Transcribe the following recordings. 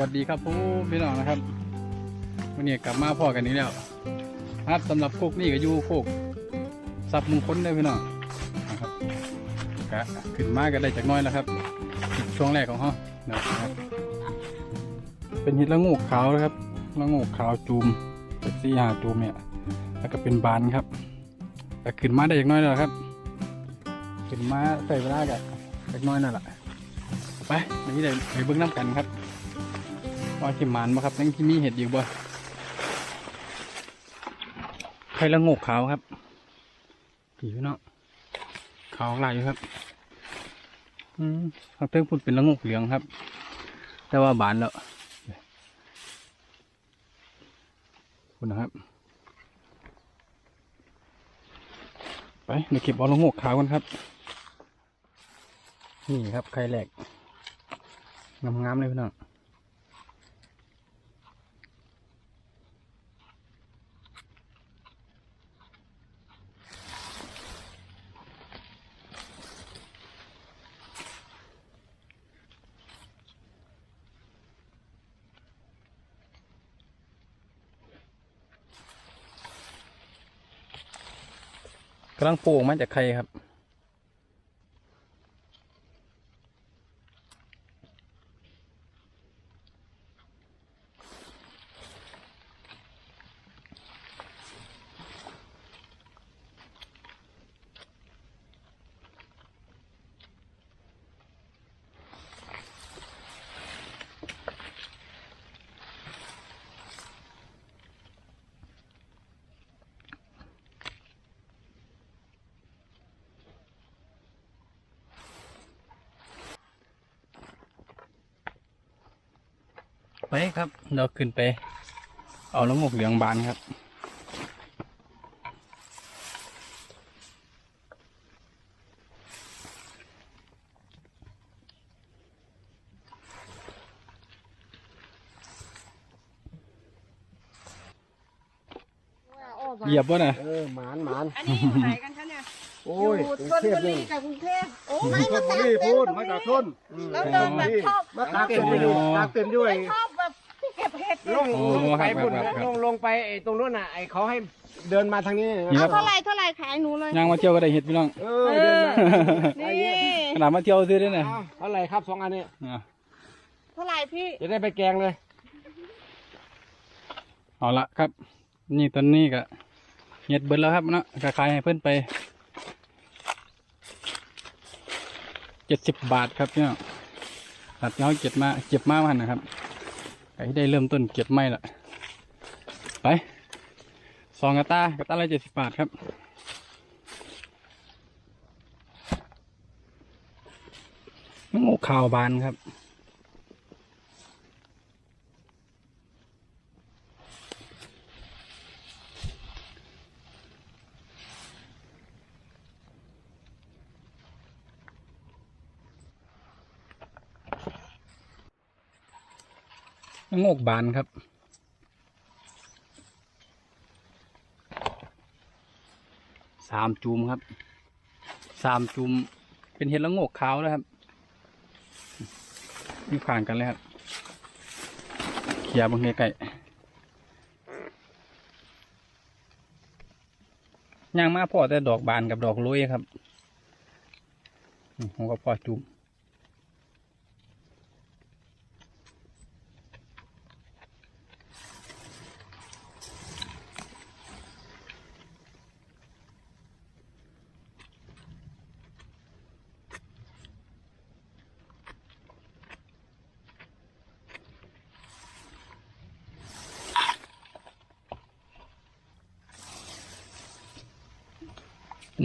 สวัสดีครับผู้พี่น้องนะครับวันนี้กลับมาพ่อกันนี้แล้วครับสำหรับโคกนี่ก็อยู่โคกสับมงคลได้พี่น้องนะครับก็ขึ้นมาก็ได้จากน้อยแล้วครับ ช่วงแรกของเขานะครับ เป็นห็ดละงูขาวนะครับละงูขาวจูมเป็นสี่หาจูมเนี่ยแล้วก็เป็นบานครับแต่ขึ้นมาได้จากน้อยแล้วครับขึ้นมาใส่เวลากับจากน้อยนั่นแหละไปนี่เลยไปเบิ้งน้ำกันครับ ว่าขิมานมาครับนั่งที่มีเห็ดอยู่บ่ไข่ละงกขาวครับผีพี่น้องขาวลายอยู่ครับ อืมข้างเติ้งพุ่นเป็นละงกเหลืองครับ แต่ว่าบานแล้วคุณนะครับ ไปเดี๋ยวเก็บเอาละงกขาวกันครับ นี่ครับไข่แหลกงามๆเลยพี่น้อง กำลังปลูกมาจากใครครับ ไปครับ เราขึ้นไป เอาละงกเหลืองบานครับ เหยียบวะน่ะเออหมานหมานอันนี้อยู่ไหนกันคะเนี่ยโอ้อยู่ยชกรุงนเทพบุรีนี่กับกรุงเทพโอ้ชไม่ลมาบุตากรีเต็พูนดท์ตรงมาจากชนี้นแล้วเดินแบบชอบมาตากเต็นท์อยู่ตากเต็นท์ด้วย ชอบ ลงโอ้ลงไปครับพุ่นครับครับ ลงลงไปไอ้ตรงนู้นน่ะไอ้เขาให้เดินมาทางนี้นี่ครัเอาบเท่าไหรเท่าไหรขายหนูเลยย่างมาเที่ยวก็ได้เห็ดพี่น้อง เออเดินมาไอ้นี่เนี่ยขนาดมาเที่ยวซื้อด้วยเนี่ยอ้าวเท่าไหร่ครับสองอันนี้อะเท่าไหรพี่ จะได้ไปแกงเลยเอาละครับ นี่ตอนนี้ก็เห็ดเบิดแล้วครับเนาะก็ขายให้เพื่อนไปเจ็ดสิบบาทครับพี่น้องตัดที่เขาเก็บมาเก็บมามันนะครับ ไก่ได้เริ่มต้นเก็บไม่ละไปสองกระตากระตาละเจ็ดสิบบาทครับโง่ข่าวบานครับ กบานครับ สามจุมครับ สามจุมเป็นเห็ดละโงกขาวแล้วครับนี่ผ่านกันเลยครับเขียบางไก่ย่างมาพอแต่ดอกบานกับดอกลุยครับผมก็พอจุม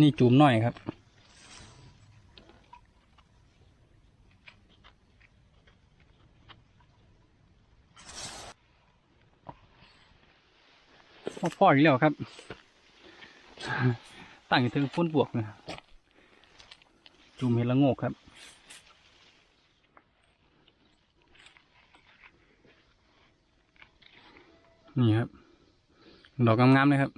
นี่จุ่มหน่อยครับพ่อพ่ออีกแล้วครับ ตั้งอยู่ถึงฟุ้นบวกนะจุ่มเห็ดละโงกครับนี่ครับ ดอกงามๆเลยครับ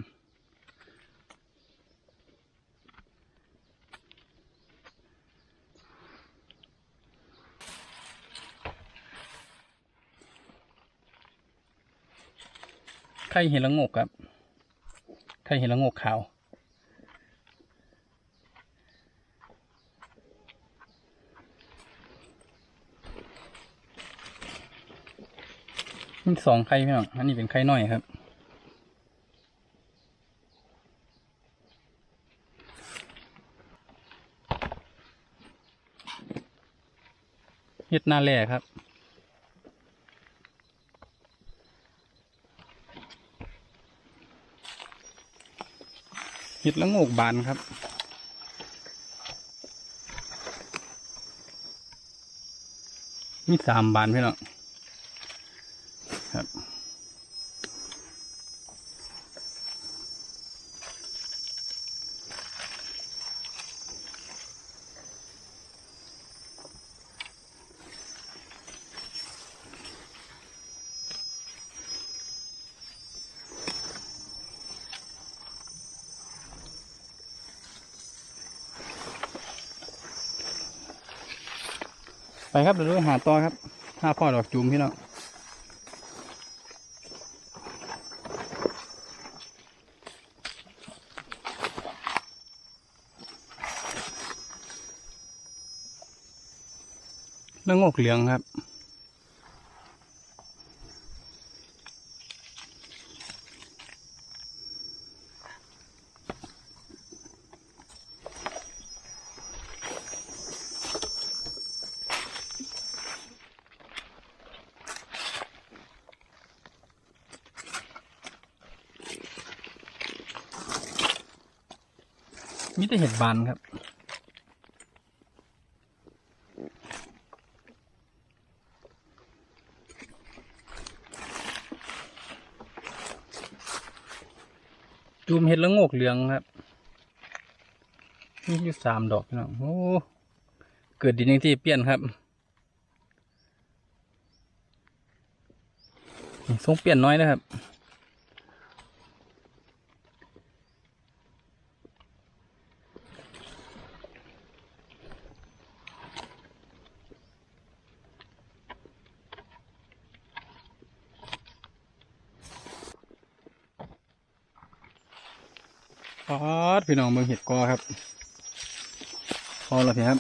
ข่เห็ดละงกครับ ไข่เห็ดละงกขาวมีสองไข่พี่น้อง อันนี้เป็นไข่น้อยครับเฮ็ดหน้าแร่ครับ ห็ดละโงกบานครับ มีสามบานพี่น้องครับ ไปครับเดี๋ยวเราหาต่อครับถ้าพ่อดอกจูมพี่น้องเรื่องงกเหลืองครับ บานครับจูมเห็ดละงกเหลืองครับมีอยู่สามดอกพี่น้องโอ้เกิดดินย่างที่เปลี่ยนครับทรงเปลี่ยนน้อยนะครับ พอดพี่น้องเมืองเห็ดกอครับพอแล้วพี่ครับ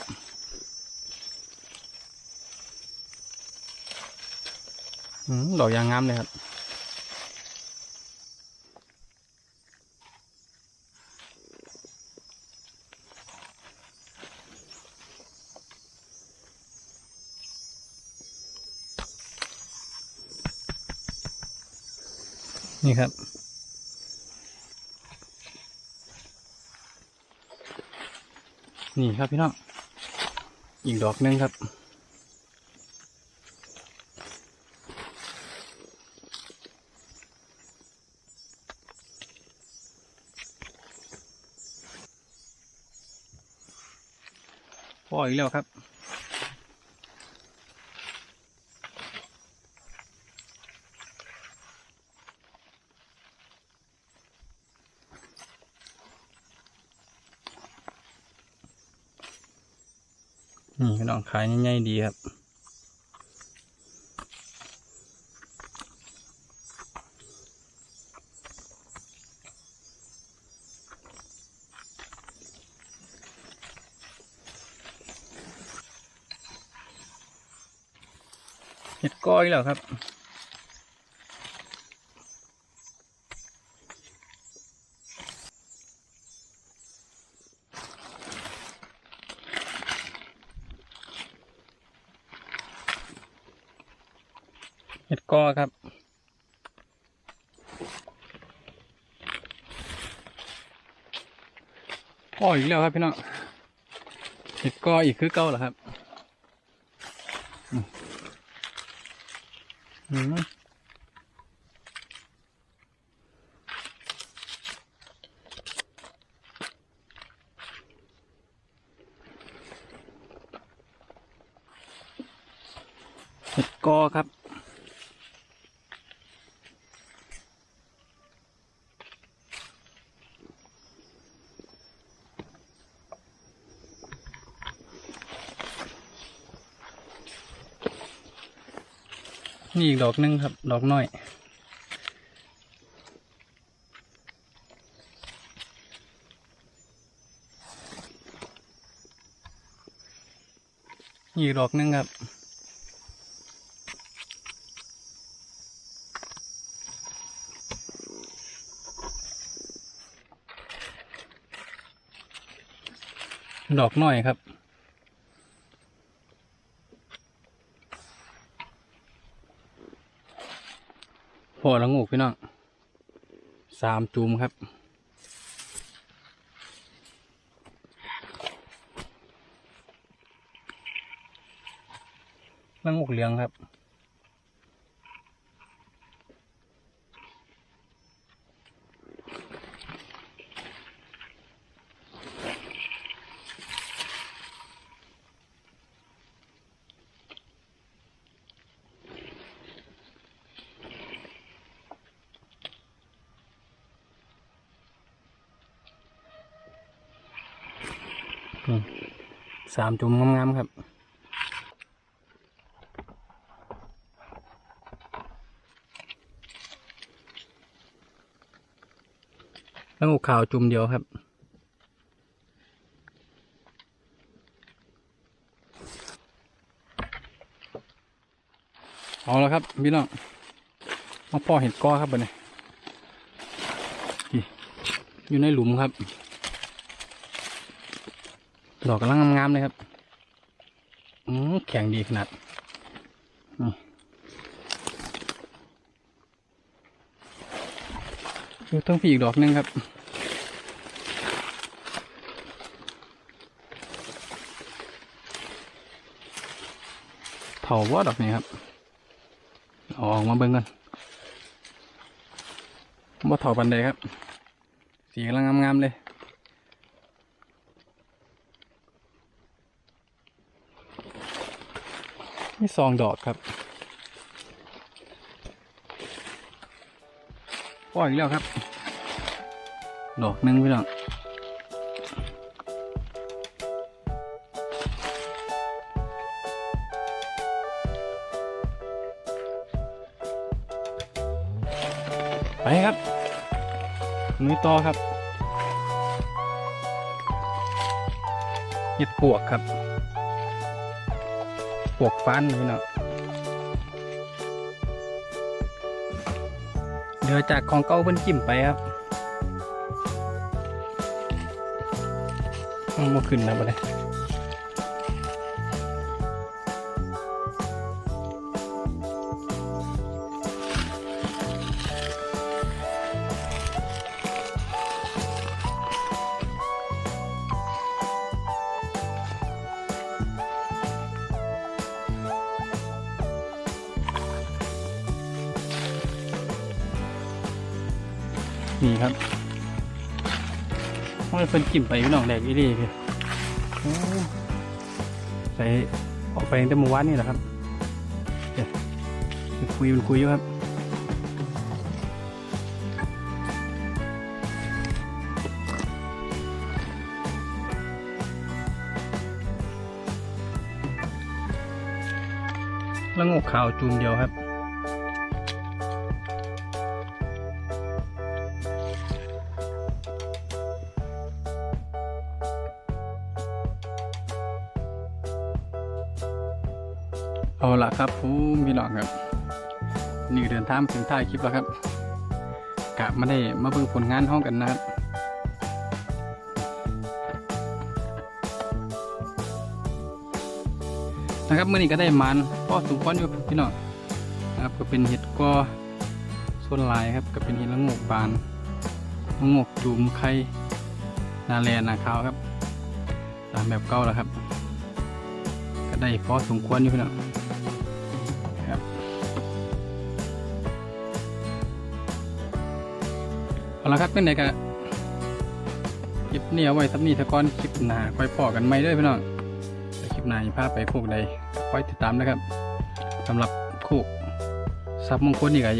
อืมดอกยางงามเลยครับนี่ครับ นี่ครับพี่น้องอีกดอกหนึงครับพออีกแล้วครับ นี่พี่น้องขายง่ายๆดีครับเห็ดก้อยแล้วครับ ดกอครับก้ออีกแล้วครับพี่น้องเห็ดกออีกคือเก่าเหรอครับอืมอืมเห็ดกอครับ นี่อีกดอกนึงครับ ดอกน้อย นี่ดอกนึงครับดอกน้อยครับ อละงูพี่น้องสามจุ่มครับ ละงูเหลืองครับ สามจุ่มงามๆครับแล้วงูขาวจุ่มเดียวครับ เอาแล้วครับพี่น้องมาพ่อเห็ดก้อครับบันนี้นี่อยู่ในหลุมครับ ดอกกำลังงามๆเลยครับอืมแข็งดีขนาดนี่ต้องผีอีกดอกนึงครับเถาว่าดอกนี้ครับอออกมาเบิ่งกันว่เถาปันใดครับ สีกำลังงามๆเลย นี่ซองดอกครับปล่อยอีกแล้วครับ ดอกหนึงพี่น้องไปครับนุ้ยต่อครับเห็ดปวกครับ ปวกฟันพี่น้องเดี๋ยวจากของเก่าเพิ่นจิ้มไปครับมันมาขึ้นนะบ่ได้ นี่ครับมันเพิ่นจิ้มไปพี่น้องแดกอีเดีพี่ใส่ออกไปตั้งแต่เมื่อวานนี่แหละครับเดี๋ยวคุยมันคุยอยู่ครับแล้วงกขาวจูมเดียวครับ ละครับผมพี่น้องครับ นี่เดินทางถึงท้ายคลิปแล้วครับกะไม่ได้มาเบิ่งผลงานห้องกันนะครับนะครับเมื่อนี้ก็ได้มันพอสมควรอยู่พี่น้องนะครับก็เป็นเห็ดกอส่วนลายครับก็เป็นเห็ดละงกบานละงกจุ่มไข่นาแลนาขาวครับ ตามแบบเก่าแล้วครับ ก็ได้พอสมควรอยู่พี่น้อง เอาละครับเพื่อนไหนกันคลิปนี้เอาไว้สักนี้ถ้าก่อนคลิปหนาค่อยพอกันไม่ด้วยพี่น้องคลิปหนาพาไปโคกใดคอยติดตามนะครับสำหรับโคกซับมงคลนี่ก็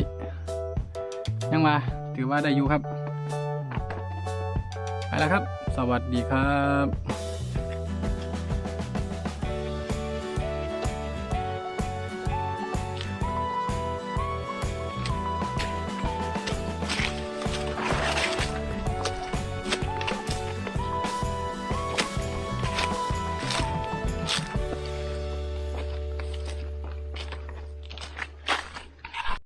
ยังมาถือว่าได้อยู่ครับ ไปแล้วครับ สวัสดีครับ